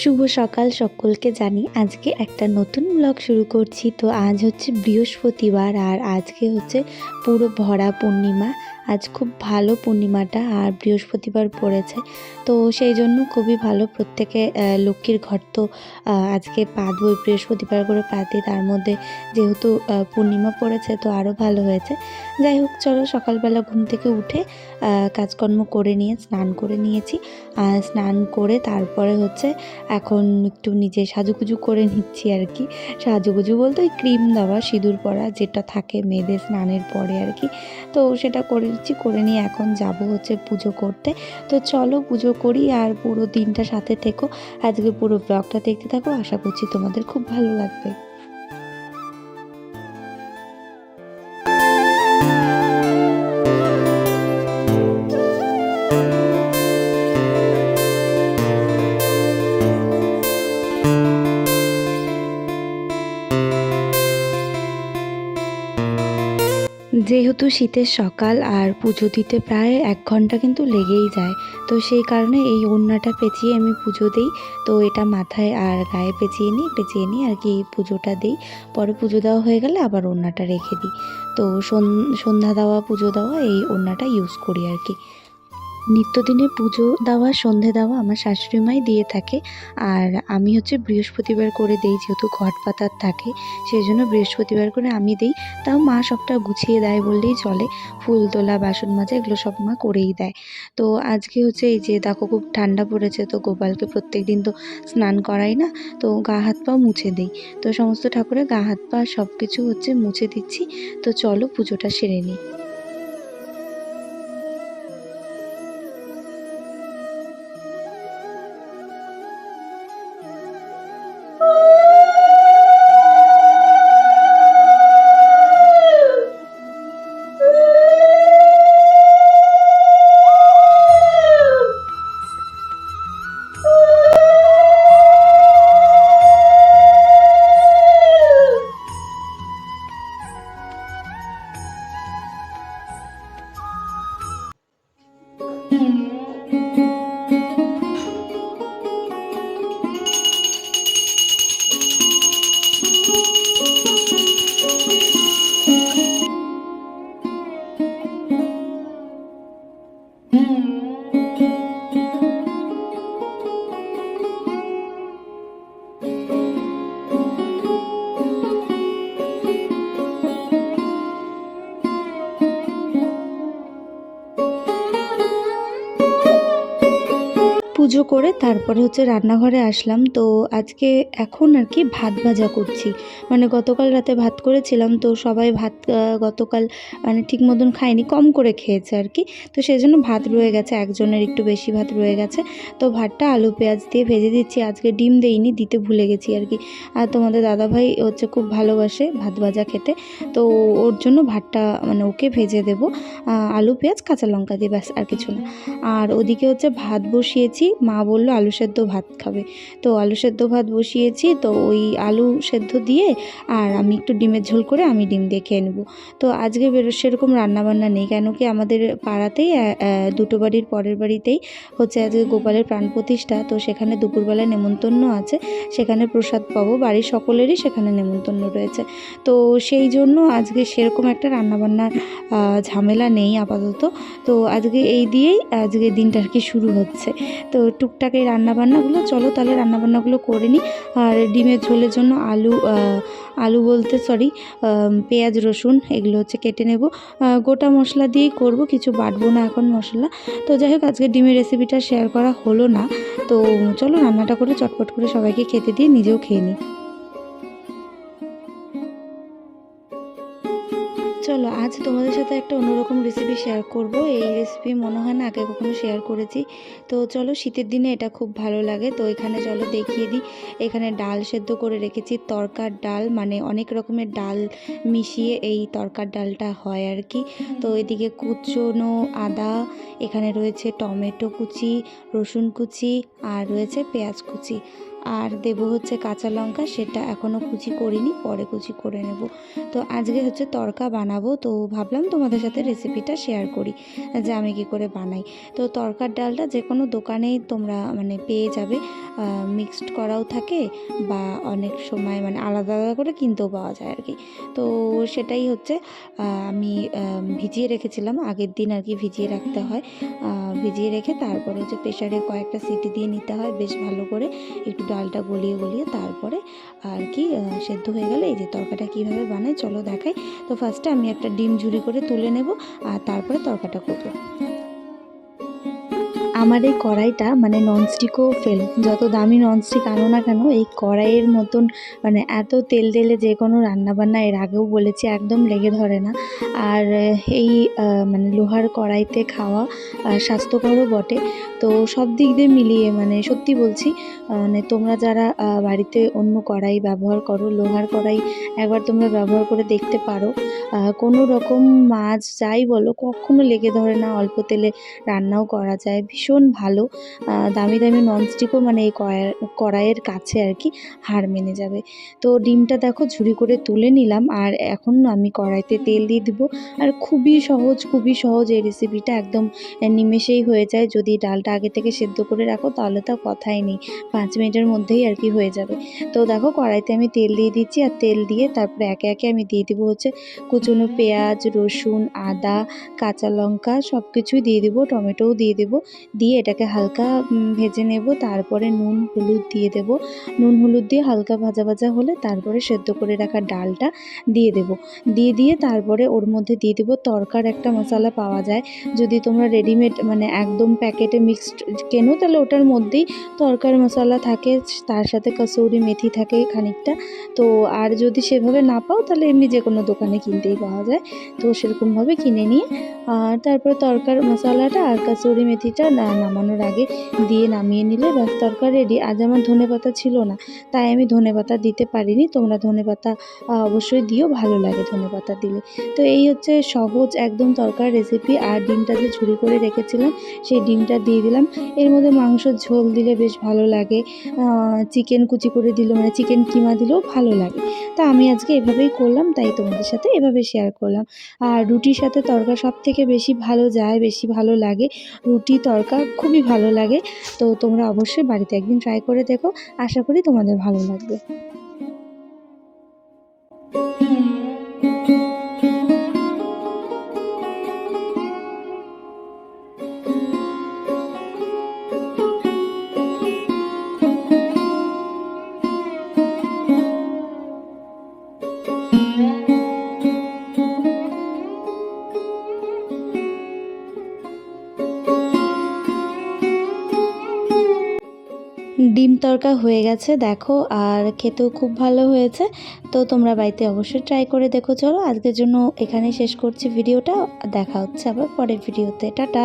শুভ সকাল সকলকে জানি। আজকে একটা নতুন ব্লগ শুরু করছি। তো আজ হচ্ছে বৃহস্পতিবার আর আজকে হচ্ছে পুরো ভরা পূর্ণিমা। আজ খুব ভালো পূর্ণিমাটা আর বৃহস্পতিবার পড়েছে। তো সেই জন্য খুবই ভালো প্রত্যেকে লক্ষ্মীর ঘর তো আজকে পাতবই বৃহস্পতিবার করে পাতি তার মধ্যে যেহেতু পূর্ণিমা পড়েছে তো আরও ভালো হয়েছে। যাই হোক, চলো সকালবেলা ঘুম থেকে উঠে কাজকর্ম করে নিয়ে, স্নান করে নিয়েছি। আর স্নান করে তারপরে হচ্ছে এখন একটু নিজে সাজুগুজু করে নিচ্ছি আর কি। সাজুগুজু বলতে ওই ক্রিম দেওয়া সিঁদুর পরা যেটা থাকে মেয়েদের স্নানের পরে আর কি। তো সেটা করে নিচ্ছি করে নিয়ে এখন যাব হচ্ছে পুজো করতে। তো চলো পুজো করি আর পুরো দিনটা সাথে থেকো। আজকে পুরো ব্লগটা দেখতে থাকো। আশা করছি তোমাদের খুব ভালো লাগবে। যেহেতু শীতের সকাল আর পুজো দিতে প্রায় এক ঘণ্টা কিন্তু লেগেই যায়, তো সেই কারণে এই ওড়নাটা পেঁচিয়ে আমি পুজো দিই। তো এটা মাথায় আর গায়ে পেঁচিয়ে নিই পেঁচিয়ে নিই আর কি পুজোটা দিই। পরে পুজো দেওয়া হয়ে গেলে আবার ওড়নাটা রেখে দিই। তো সন- সন্ধ্যা দেওয়া, পুজো দেওয়া এই ওড়নাটা ইউজ করি আর কি। নিত্যদিনে পুজো দেওয়া, সন্ধে দেওয়া আমার শাশুড়ি মাই দিয়ে থাকে। আর আমি হচ্ছে বৃহস্পতিবার করে দেই, যেহেতু ঘট পাতার থাকে সেই জন্য বৃহস্পতিবার করে আমি দিই। তাও মা সবটা গুছিয়ে দেয় বললেই চলে। ফুল তোলা, বাসন মাজা, এগুলো সব মা করেই দেয়। তো আজকে হচ্ছে এই যে দেখো খুব ঠান্ডা পড়েছে, তো গোপালকে প্রত্যেক দিন তো স্নান করাই না, তো গা হাত পা মুছে দিই। তো সমস্ত ঠাকুরের গা হাত পা সব কিছু হচ্ছে মুছে দিচ্ছি। তো চলো পুজোটা সেরে নিই। করে তারপরে হচ্ছে রান্নাঘরে আসলাম। তো আজকে এখন আর কি ভাত ভাজা করছি। মানে গতকাল রাতে ভাত করেছিলাম, তো সবাই ভাত গতকাল মানে ঠিক মতন খায়নি, কম করে খেয়েছে আর কি। তো সেই জন্য ভাত রয়ে গেছে, একজনের একটু বেশি ভাত রয়ে গেছে। তো ভাতটা আলু, পেঁয়াজ দিয়ে ভেজে দিচ্ছি, আজকে ডিম দেইনি, দিতে ভুলে গেছি আর কি। আর তোমাদের দাদাভাই হচ্ছে খুব ভালোবাসে ভাত ভাজা খেতে, তো ওর জন্য ভাতটা মানে ওকে ভেজে দেবো। আলু, পেঁয়াজ, কাঁচা লঙ্কা দিয়ে ব্যাস, আর কিছু না। আর ওদিকে হচ্ছে ভাত বসিয়েছি, মা বলল, আলু সেদ্ধ ভাত খাবে। তো আলু সেদ্ধ ভাত বসিয়েছি, তো ওই আলু সেদ্ধ দিয়ে আর আমি একটু ডিমের ঝোল করে আমি ডিম দিয়ে খেয়ে নেব। তো আজকে বেরো, সেরকম রান্নাবান্না নেই, কেন কি আমাদের পাড়াতেই দুটো বাড়ির পরের বাড়িতেই হচ্ছে আজকে গোপালের প্রাণ প্রতিষ্ঠা। তো সেখানে দুপুরবেলায় নেমন্তন্ন আছে, সেখানে প্রসাদ পাবো, বাড়ির সকলেরই সেখানে নেমন্তন্ন রয়েছে। তো সেই জন্য আজকে সেরকম একটা রান্নাবান্নার ঝামেলা নেই আপাতত। তো আজকে এই দিয়েই আজকে দিনটা আর কি শুরু হচ্ছে। তো টুকটাক এই রান্নাবান্নাগুলো, চলো তাহলে রান্নাবান্নাগুলো করে নিই। আর ডিমের ঝোলের জন্য আলু আলু বলতে সরি পেঁয়াজ, রসুন, এগুলো হচ্ছে কেটে নেব। গোটা মশলা দিয়েই করব, কিছু বাটবো না এখন মশলা। তো যাই হোক, আজকে ডিমের রেসিপিটা শেয়ার করা হলো না। তো চলো রান্নাটা করে চটপট করে সবাইকে খেতে দিয়ে নিজেও খেয়ে নিই। চলো, আজ তোমাদের সাথে একটা অন্যরকম রেসিপি শেয়ার করব। এই রেসিপি মনে হয় না আগে কখনো শেয়ার করেছি। তো চলো, শীতের দিনে এটা খুব ভালো লাগে। তো এখানে চলো দেখিয়ে দিই। এখানে ডাল সেদ্ধ করে রেখেছি, তরকার ডাল মানে অনেক রকমের ডাল মিশিয়ে এই তরকার ডালটা হয় আর কি। তো এদিকে কুচনো আদা, এখানে রয়েছে টমেটো কুচি, রসুন কুচি, আর রয়েছে পেঁয়াজ কুচি। আর দেবো হচ্ছে কাঁচা লঙ্কা, সেটা এখনও কুচি করিনি, পরে কুচি করে নেব। তো আজকে হচ্ছে তরকা বানাবো, তো ভাবলাম তোমাদের সাথে রেসিপিটা শেয়ার করি, যে আমি কি করে বানাই। তো তরকার ডালটা যে কোনো দোকানেই তোমরা মানে পেয়ে যাবে মিক্সড করাও থাকে বা অনেক সময় মানে আলাদা আলাদা করে কিনতেও পাওয়া যায় আর কি। তো সেটাই হচ্ছে আমি ভিজিয়ে রেখেছিলাম, আগের দিন আর কি ভিজিয়ে রাখতে হয়। ভিজিয়ে রেখে তারপরে হচ্ছে প্রেশারে কয়েকটা সিটি দিয়ে নিতে হয়, বেশ ভালো করে, একটু ডালটা গলিয়ে গলিয়ে তারপরে আর কি সেদ্ধ হয়ে গেলে এই যে তরকাটা কীভাবে বানায় চলো দেখাই। তো ফার্স্টে আমি একটা ডিম ঝুরি করে তুলে নেব আর তারপরে তরকাটা করব। আমার এই কড়াইটা মানে ননস্টিকও ফেল। যত দামি ননস্টিক আনো না কেন, এই কড়াইয়ের মতন মানে এত তেল তেলে যে কোনো রান্নাবান্না এর আগেও বলেছি, একদম লেগে ধরে না। আর এই মানে লোহার কড়াইতে খাওয়া স্বাস্থ্যকরও বটে। তো সব দিক দিয়ে মিলিয়ে মানে সত্যি বলছি মানে তোমরা যারা বাড়িতে অন্য কড়াই ব্যবহার করো, লোহার কড়াই একবার তোমরা ব্যবহার করে দেখতে পারো কোনো রকম মাছ যাই বলো, কখনো লেগে ধরে না, অল্প তেলে রান্নাও করা যায়। ভীষণ ভালো। আহ, দামি দামি ননস্টিকও মানে এই কড়াই কড়াইয়ের কাছে আর কি হার মেনে যাবে। তো ডিমটা দেখো ঝুড়ি করে তুলে নিলাম আর এখন আমি কড়াইতে তেল দিয়ে দিব। আর খুবই সহজ খুবই সহজ এই রেসিপিটা একদম নিমেষেই হয়ে যায়। যদি ডালটা আগে থেকে সেদ্ধ করে রাখো তাহলে তো কথাই নেই। পাঁচ মিনিটের মধ্যেই আর কি হয়ে যাবে। তো দেখো কড়াইতে আমি তেল দিয়ে দিচ্ছি আর তেল দিয়ে তারপরে একে একে আমি দিয়ে দিব হচ্ছে কুচনো পেঁয়াজ রসুন আদা কাঁচা লঙ্কা সব কিছুই দিয়ে দিব টমেটোও দিয়ে দেব। দিয়ে এটাকে হালকা ভেজে নেব। তারপরে নুন, হলুদ দিয়ে দেব। নুন, হলুদ দিয়ে হালকা ভাজা ভাজা হলে তারপরে সেদ্ধ করে রাখা ডালটা দিয়ে দেব। দিয়ে দিয়ে তারপরে ওর মধ্যে দিয়ে দেবো। তরকার একটা মশলা পাওয়া যায়। যদি তোমরা রেডিমেড মানে একদম প্যাকেটে মিক্সড কেনো, তাহলে ওটার মধ্যেই তরকার মশলা থাকে, তার সাথে কসৌরি মেথি থাকে খানিকটা। তো আর যদি সেভাবে না পাও, তাহলে এমনি যে কোনো দোকানে কিনতেই পাওয়া যায়। তো সেরকমভাবে কিনে নিয়ে, আর তারপরে তরকার মশলাটা আর কাসুরি মেথিটা নামানোর আগে দিয়ে নামিয়ে নিলে ব্যাস তরকা রেডি আজ আমার ধনে পাতা ছিল না, তাই আমি ধনে পাতা দিতে পারিনি। তোমরা ধনে পাতা অবশ্যই দিও, ভালো লাগে ধনে পাতা দিলে। তো এই হচ্ছে সহজ একদম তরকার রেসিপি আর ডিমটা যে ঝুরি করে রেখেছিলাম, সেই ডিমটা দিয়ে দিলাম। এর মধ্যে মাংসর ঝোল দিলে বেশ ভালো লাগে। চিকেন কুচি করে দিলে মানে চিকেন কিমা দিলেও ভালো লাগে। তা আমি আজকে এভাবেই করলাম, তাই তোমাদের সাথে এভাবে শেয়ার করলাম। আর রুটির সাথে তরকা সব থেকে বেশি ভালো যায়, বেশি ভালো লাগে, রুটি, তরকা খুবই ভালো লাগে। তো তোমরা অবশ্যই বাড়িতে একদিন ট্রাই করে দেখো। আশা করি তোমাদের ভালো লাগবে। ডিম তরকা হয়ে গেছে, দেখো, আর খেতেও খুব ভালো হয়েছে। তো তোমরা বাড়িতে অবশ্যই ট্রাই করে দেখো, চলো। আজকের জন্য এখানে শেষ করছি ভিডিওটা। দেখা হচ্ছে আবার পরের ভিডিওতে। টাটা!